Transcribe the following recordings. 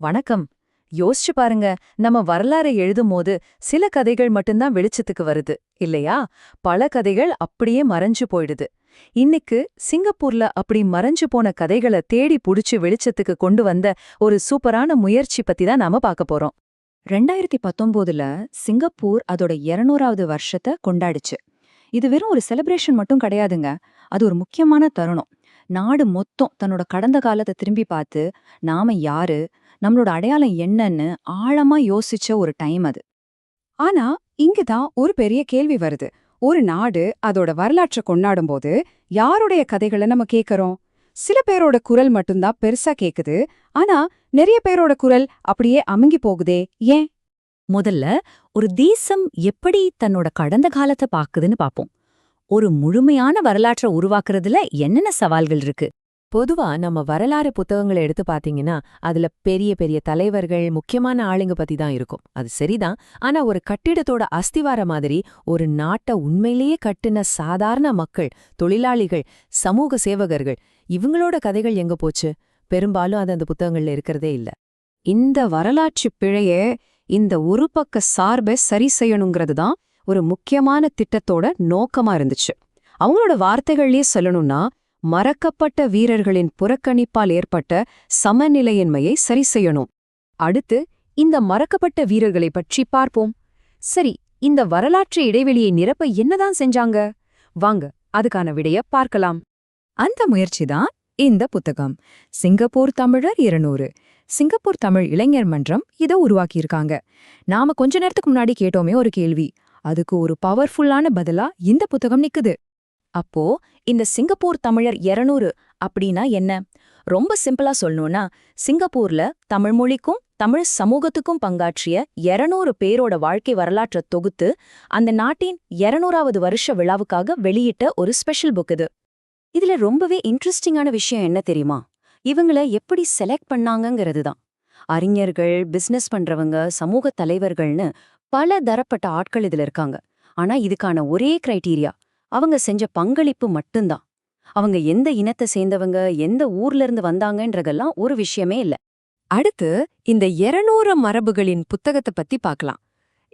வணக்கம். யோசிச்சு பாருங்க நம்ம வரலாறை எழுதும்போது சில கதைகள் மட்டும்தான் வெளிச்சத்துக்கு வருது இல்லையா? பல கதைகள் அப்படியே மறைஞ்சு போயிடுது. இன்னைக்கு சிங்கப்பூர்ல அப்படி மறைஞ்சு போன கதைகளை தேடி புடிச்சு வெளிச்சத்துக்கு கொண்டு வந்த ஒரு சூப்பரான முயற்சி பத்தி தான் நாம பார்க்க போறோம். ரெண்டாயிரத்தி பத்தொன்பதுல சிங்கப்பூர் அதோட இருநூறாவது வருஷத்தை கொண்டாடுச்சு. இது வெறும் ஒரு செலிப்ரேஷன் மட்டும் கிடையாதுங்க. அது ஒரு முக்கியமான தருணம். நாடு மொத்தம் தன்னோட கடந்த காலத்தை திரும்பி பார்த்து நாம யாரு நம்மளோட அடையாளம் என்னன்னு ஆழமா யோசிச்ச ஒரு டைம் அது. ஆனா இங்கதான் ஒரு பெரிய கேள்வி வருது. ஒரு நாடு அதோட வரலாற்றை கொண்டாடும்போது யாருடைய கதைகளை நம்ம கேட்கறோம் சில பேரோட குரல் மட்டும்தான் பெருசா கேக்குது. ஆனா நிறைய பேரோட குரல் அப்படியே அமுங்கி போகுதே ஏன்? முதல்ல ஒரு தேசம் எப்படி தன்னோட கடந்த காலத்தை பாக்குதுன்னு பாப்போம் ஒரு முழுமையான வரலாற்றை உருவாக்குறதுல என்னென்ன சவால்கள் இருக்கு? பொதுவா நம்ம வரலாறு புத்தகங்களை எடுத்து பாத்தீங்கன்னா அதுல பெரிய பெரிய தலைவர்கள் முக்கியமான ஆளுங்க பத்தி தான் இருக்கும். அது சரிதான். ஆனா ஒரு கட்டிடத்தோட அஸ்திவார மாதிரி ஒரு நாட்டை உண்மையிலேயே கட்டுன சாதாரண மக்கள் தொழிலாளிகள் சமூக சேவகர்கள் இவங்களோட கதைகள் எங்க போச்சு? பெரும்பாலும் அது அந்த புத்தகங்கள்ல இருக்கிறதே இல்ல. இந்த வரலாற்று பிழைய இந்த ஒரு பக்க சார்பை சரி செய்யணுங்கிறது தான் ஒரு முக்கியமான திட்டத்தோட நோக்கமா இருந்துச்சு. அவங்களோட வார்த்தைகள்லயே சொல்லணும்னா மறக்கப்பட்ட வீரர்களின் புறக்கணிப்பால் ஏற்பட்ட சமநிலையின்மையை சரி செய்யணும். அடுத்து இந்த மறக்கப்பட்ட வீரர்களை பற்றி பார்ப்போம். சரி இந்த வரலாற்று இடைவெளியை நிரப்ப என்னதான் செஞ்சாங்க? வாங்க அதுக்கான விடைய பார்க்கலாம். அந்த முயற்சிதான் இந்த புத்தகம். சிங்கப்பூர் தமிழர் இருநூறு. சிங்கப்பூர் தமிழ் இளைஞர் மன்றம் இதை உருவாக்கியிருக்காங்க. நாம கொஞ்ச நேரத்துக்கு முன்னாடி கேட்டோமே ஒரு கேள்வி. அதுக்கு ஒரு பவர்ஃபுல்லான பதிலா இந்த புத்தகம் நிக்குது. அப்போ இந்த சிங்கப்பூர் தமிழர் 200 அப்படின்னா என்ன? ரொம்ப சிம்பிளா சொல்லணும்னா சிங்கப்பூர்ல தமிழ் மொழிக்கும் தமிழ் சமூகத்துக்கும் பங்காற்றிய 200 பேரோட வாழ்க்கை வரலாற்றை தொகுத்து அந்த நாட்டின் 200வது வருஷ விழாவுக்காக வெளியிட்ட ஒரு ஸ்பெஷல் புக் இது. இதுல ரொம்பவே இன்ட்ரெஸ்டிங்கான விஷயம் என்ன தெரியுமா? இவங்கள எப்படி செலக்ட் பண்ணாங்கங்கிறது தான். அறிஞர்கள் பிசினஸ் பண்றவங்க சமூக தலைவர்கள்னு பல தரப்பட்ட ஆட்கள் இதுல இருக்காங்க. ஆனா இதுக்கான ஒரே கிரைட்டீரியா அவங்க செஞ்ச பங்களிப்பு மட்டும்தான். அவங்க எந்த இனத்தை சேர்ந்தவங்க எந்த ஊர்ல இருந்து வந்தாங்கன்றதெல்லாம் ஒரு விஷயமே இல்ல. அடுத்து இந்த 200 மரபுகளின் புத்தகத்தை பத்தி பார்க்கலாம்.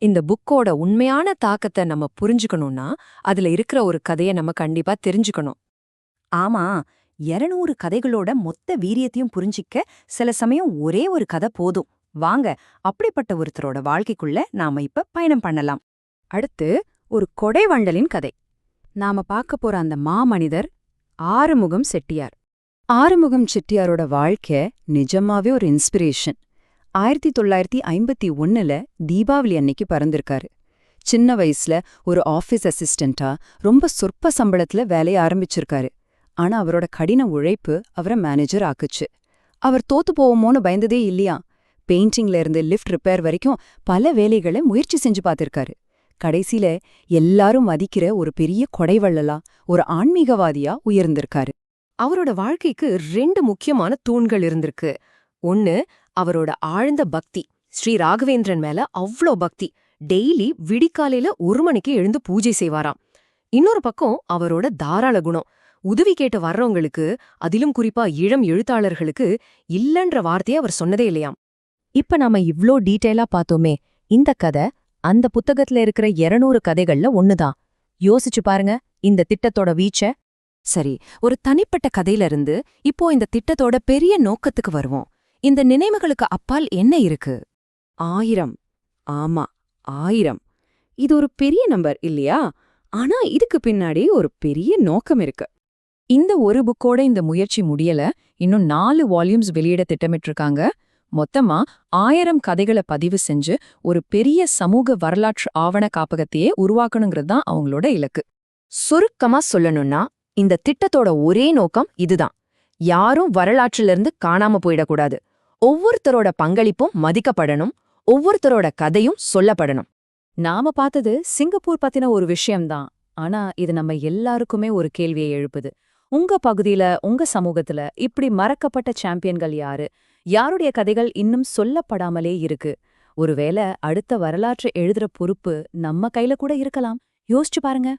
இந்த புக்கோட உண்மையான தாக்கத்தை நம்ம புரிஞ்சுக்கணும்னா அதுல இருக்கிற ஒரு கதையை நம்ம கண்டிப்பா தெரிஞ்சுக்கணும். ஆமா 200 கதைகளோட மொத்த வீரியத்தையும் புரிஞ்சிக்க சில சமயம் ஒரே ஒரு கதை போதும். வாங்க அப்படிப்பட்ட ஒருத்தரோட வாழ்க்கைக்குள்ள நாம இப்ப பயணம் பண்ணலாம். அடுத்து ஒரு கொடை வண்டலின் கதை. நாம பார்க்க போற அந்த மாமனிதர் ஆறுமுகம் செட்டியார். ஆறுமுகம் செட்டியாரோட வாழ்க்கை நிஜமாவே ஒரு இன்ஸ்பிரேஷன் ஆயிரத்தி தொள்ளாயிரத்தி ஐம்பத்தி ஒன்னுல தீபாவளி அன்னைக்கு பறந்திருக்காரு. சின்ன வயசுல ஒரு ஆஃபீஸ் அசிஸ்டண்டா ரொம்ப சொற்ப சம்பளத்துல வேலைய ஆரம்பிச்சிருக்காரு. ஆனா அவரோட கடின உழைப்பு அவரை மேனேஜர் ஆக்குச்சு. அவர் தோத்து போவோமோன்னு பயந்ததே இல்லையா? பெயிண்டிங்ல இருந்து லிஃப்ட் ரிப்பேர் வரைக்கும் பல வேலைகளை முயற்சி செஞ்சு பார்த்திருக்காரு. கடைசியில எல்லாரும் மதிக்கிற ஒரு பெரிய கொடைவள்ளலா ஒரு ஆன்மீகவாதியா உயர்ந்திருக்காரு. அவரோட வாழ்க்கைக்கு ரெண்டு முக்கியமான தூண்கள் இருந்திருக்கு. ஒன்னு அவரோட ஆழ்ந்த பக்தி. ஸ்ரீ ராகவேந்திரன் மேல அவ்ளோ பக்தி. டெய்லி விடிக்காலையில ஒரு மணிக்கு எழுந்து பூஜை செய்வாராம். இன்னொரு பக்கம் அவரோட தாராள குணம். உதவி கேட்டு வர்றவங்களுக்கு அதிலும் குறிப்பா இளம் எழுத்தாளர்களுக்கு இல்லன்ற வார்த்தையை அவர் சொன்னதே இல்லையாம். இப்ப நாம இவ்ளோ டீட்டெயிலா பார்த்தோமே இந்த கதை அந்த புத்தகத்துல இருக்கிற 200 கதைகள்ல ஒண்ணுதான். யோசிச்சு பாருங்க இந்த திட்டத்தோட வீச்ச. சரி ஒரு தனிப்பட்ட கதையில இருந்து இப்போ இந்த திட்டத்தோட பெரிய நோக்கத்துக்கு வருவோம். இந்த நினைவுகளுக்கு அப்பால் என்ன இருக்கு? ஆயிரம். ஆமா ஆயிரம். இது ஒரு பெரிய நம்பர் இல்லையா? ஆனா இதுக்கு பின்னாடி ஒரு பெரிய நோக்கம் இருக்கு. இந்த ஒரு புக்கோட இந்த முயற்சி முடியல. இன்னும் நாலு வால்யூம்ஸ் வெளியிட திட்டமிட்டிருக்காங்க. மொத்தமா ஆயிரம் கதைகளை பதிவு செஞ்சு ஒரு பெரிய சமூக வரலாற்று ஆவண காப்பகத்தையே உருவாக்கணுங்கிறது தான் அவங்களோட இலக்கு. சுருக்கமா சொல்லணும்னா இந்த திட்டத்தோட ஒரே நோக்கம் இதுதான். யாரும் வரலாற்றிலிருந்து காணாம போயிடக்கூடாது. ஒவ்வொருத்தரோட பங்களிப்பும் மதிக்கப்படணும் ஒவ்வொருத்தரோட கதையும் சொல்லப்படணும். நாம பார்த்தது சிங்கப்பூர் பத்தின ஒரு விஷயம்தான். ஆனா இது நம்ம எல்லாருக்குமே ஒரு கேள்வியை எழுப்புது. உங்க பகுதியில உங்க சமூகத்துல இப்படி மறக்கப்பட்ட சாம்பியன்கள் யாரு? யாருடைய கதைகள் இன்னும் சொல்லப்படாமலே இருக்கு? ஒருவேளை அடுத்த வரலாற்று எழுதுற பொறுப்பு நம்ம கையில கூட இருக்கலாம். யோசிச்சு பாருங்க.